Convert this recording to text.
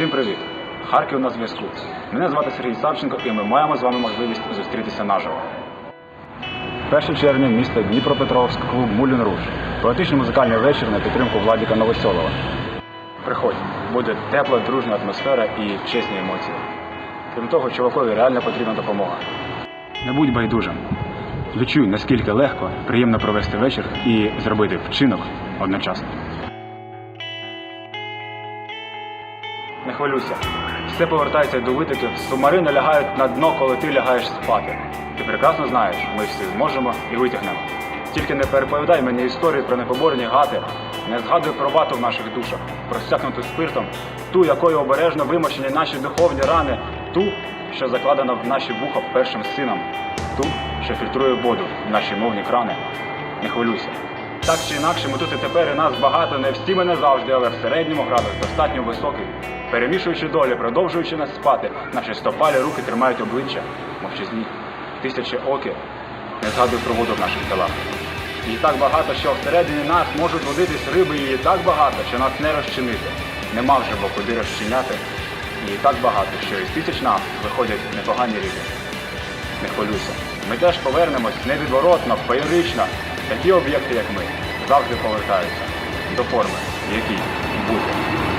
Всім привіт! Харків на зв'язку. Мене звати Сергій Савченко і ми маємо з вами можливість зустрітися наживо. 1 червня місто Дніпропетровськ, клуб Мулін Руш. Поетичний музикальний вечір на підтримку Владіка Новосьолова. Приходь, буде тепла, дружня атмосфера і чесні емоції. Крім того, чувакові реально потрібна допомога. Не будь байдужим. Відчуй, наскільки легко, приємно провести вечір і зробити вчинок одночасно. Не хвилюйся. Все повертається до витоків. Субмарини лягають на дно, коли ти лягаєш спати. Ти прекрасно знаєш, ми всі зможемо і витягнемо. Тільки не переповідай мені історії про непоборні гати, не згадуй про вату в наших душах, про стякнуту спиртом, ту, якою обережно вимощені наші духовні рани, ту, що закладена в наші вуха першим сином, ту, що фільтрує воду в наші мовні крани. Не хвилюйся. Так чи інакше, ми тут і тепер і нас багато, не всі ми не завжди, але в середньому градус достатньо високий. Перемішуючи долі, продовжуючи нас спати, наші стопалі руки тримають обличчя, мовчазні, тисячі оки, не згадуй про воду в наших тілах. Її так багато, що всередині нас можуть водитись риби, її так багато, що нас не розчинити. Нема вже бо куди розчиняти. Її так багато, що із тисяч нас виходять непогані риби. Не хвилюйся. Ми теж повернемось невідворотно, феєрично. Такі об'єкти, як ми, завжди повертаються до форми, в якій бути.